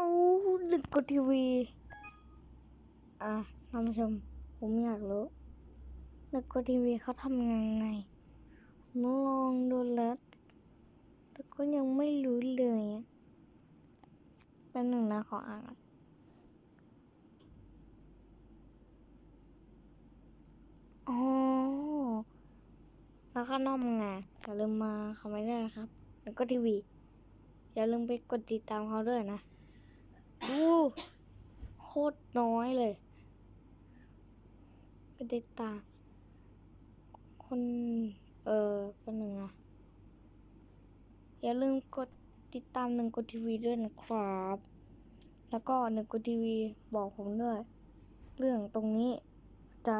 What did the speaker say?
เอาหนึ่งกดทีวี อะท่านผู้ชม ผมอยากรู้หนึ่งกดทีวีเขาทำยังไงผมลองดูแล้วแต่ก็ยังไม่รู้เลยอะแป๊บหนึ่งนะขออ่านอ๋อ แล้วก็น้อกไงอย่าลืมมาคอมเมนต์ด้วยนะครับ แล้วก็ทีวี อย่าลืมไปกดติดตามเขาด้วยนะ อู้โคตรน้อยเลย เป็นเดตา คน เออเป็นหนึ่งนะ อย่าลืมกดติดตามหนึ่งกดทีวีด้วยนะครับ แล้วก็หนึ่งกดทีวีบอกผมด้วย เรื่องตรงนี้ใจ